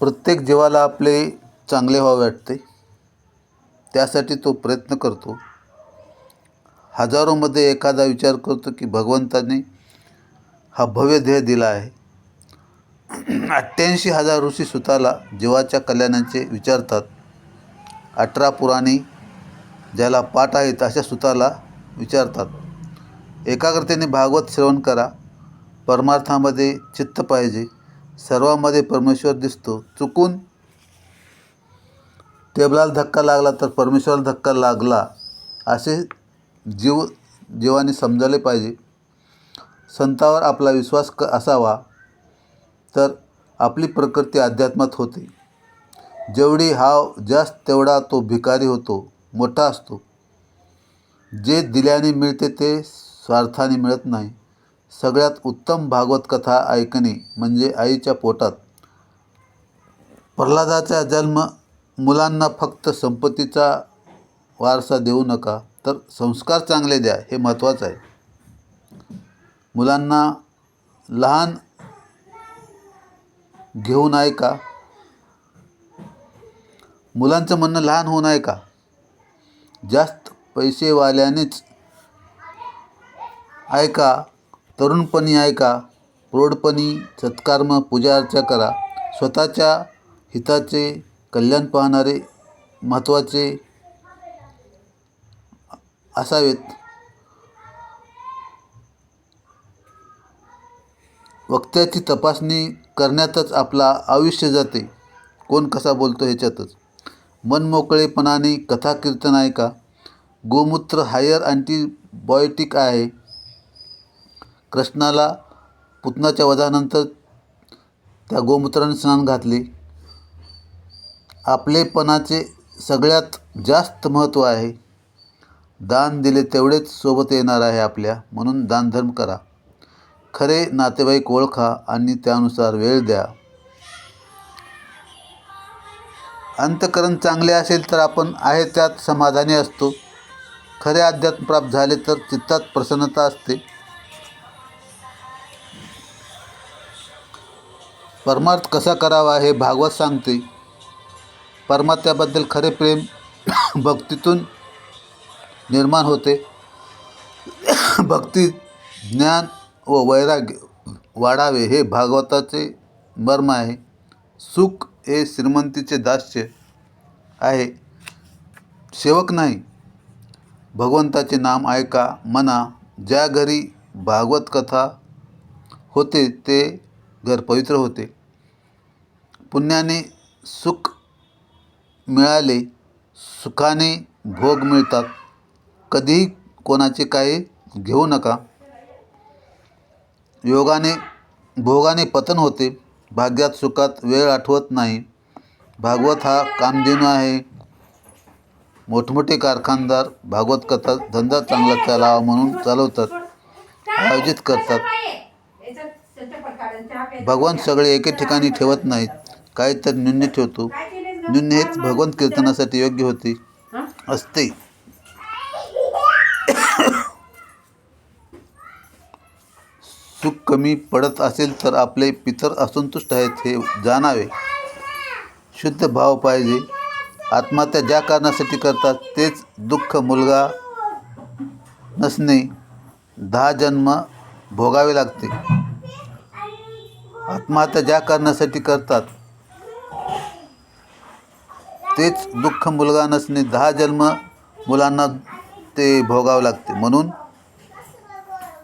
प्रत्येक जीवाला आपले चांगले व्हावे वाटते. त्यासाठी तो प्रयत्न करतो. हजारोमध्ये एखादा विचार करतो की भगवंताने हा भव्य ध्येय दिला आहे. अठ्ठ्याऐंशी हजार ऋषी सुताला जीवाच्या कल्याणाचे विचारतात. अठरा पुराणी ज्याला पाठ आहेत अशा सुताला विचारतात. एकाग्रतेने भागवत श्रवण करा. परमार्थामध्ये चित्त पाहिजे. सर्वामध्ये परमेश्वर दिसतो. चुकून टेबलाला धक्का लागला तर परमेश्वराला धक्का लागला. असे जीव जीवाने समजायला पाहिजे. संतावर आपला विश्वास क असावा तर आपली प्रकृती अध्यात्मात होते. जेवढी हाव जास्त तेवढा तो भिकारी होतो मोठा असतो. जे दिल्याने मिळते ते स्वार्थाने मिळत नाही. सगळ्यात उत्तम भागवत कथा ऐकणे म्हणजे आईच्या पोटात. प्रल्हादाचा जन्म मुलांना फक्त संपत्तीचा वारसा देऊ नका तर संस्कार चांगले द्या हे महत्त्वाचं आहे. मुलांना लहान घेऊन आहे का? मुलांचं म्हणणं लहान होऊ आहे का? जास्त पैसेवाल्यानेच ऐका तरुणपणी ऐका प्रौढपणी सत्कर्म पूजा अर्चा करा. स्वतःच्या हिताचे कल्याण पाहणारे महत्त्वाचे असावेत. वक्त्याची तपासणी करण्यातच आपला आयुष्य जाते. कोण कसा बोलतो ह्याच्यातच. मनमोकळेपणाने कथा कीर्तन ऐका. गोमूत्र हायर अँटीबायोटिक आहे. कृष्णाला पुतनाच्या वधानंतर त्या गोमूत्राने स्नान घातले. आपलेपणाचे सगळ्यात जास्त महत्त्व आहे. दान दिले तेवढेच सोबत येणार आहे आपल्या. म्हणून दानधर्म करा. खरे नातेवाईक ओळखा आणि त्यानुसार वेळ द्या. अंतकरण चांगले असेल तर आपण आहे त्यात समाधानी असतो. खरे अध्यात्म प्राप्त झाले तर चित्तात प्रसन्नता असते. परमार्थ कसा करावा हे भागवत सांगते. परमात्म्याबद्दल खरे प्रेम भक्तीतून निर्माण होते. भक्ती ज्ञान व वैराग्य वाढावे हे भागवताचे मर्म आहे. सुख हे श्रीमंतीचे दास्य आहे. सेवक नाही. भगवंताचे नाम ऐका म्हणा. ज्या घरी भागवत कथा होते ते घर पवित्र होते. पुण्याने सुख मिळाले सुखाने भोग मिळतात. कधीही कोणाचे काही घेऊ नका. योगाने भोगाने पतन होते. भाग्यात सुखात वेळ आठवत नाही. भागवत हा कामधेनू आहे. मोठमोठे कारखानदार भागवत कथा धंदा चांगला चालावा म्हणून चालवतात आयोजित करतात. भगवान सगळे एके ठिकाणी ठेवत नाहीत. काहीतरी न्यून्य ठेवतो. न्यून्य हेच भगवंत कीर्तनासाठी योग्य होते. असते. सुख कमी पडत असेल तर आपले पितर असंतुष्ट आहेत हे जाणावे. शुद्ध भाव पाहिजे. आत्महत्या ज्या कारणासाठी करतात तेच दुःख मुलगा नसणे दहा जन्म भोगावे लागते. आत्महत्या ज्या कारणासाठी करतात तेच दुःख मुलगा नसणे दहा जन्म मुलांना ते भोगावं लागते. म्हणून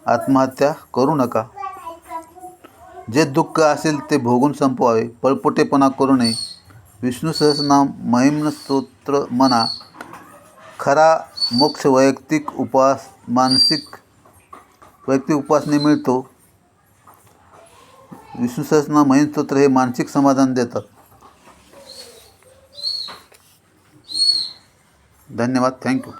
आत्महत्या करू नका. जे दुःख असेल ते भोगून संपवावे. पळपोटेपणा करू नये. विष्णू सहस्रनाम महिम्न स्तोत्र म्हणा खरा मोक्ष वैयक्तिक उपास मानसिक वैयक्तिक उपासने मिळतो. विष्णू सहस्रनाम स्तोत्र हे मानसिक समाधान देतात. धन्यवाद. थँक्यू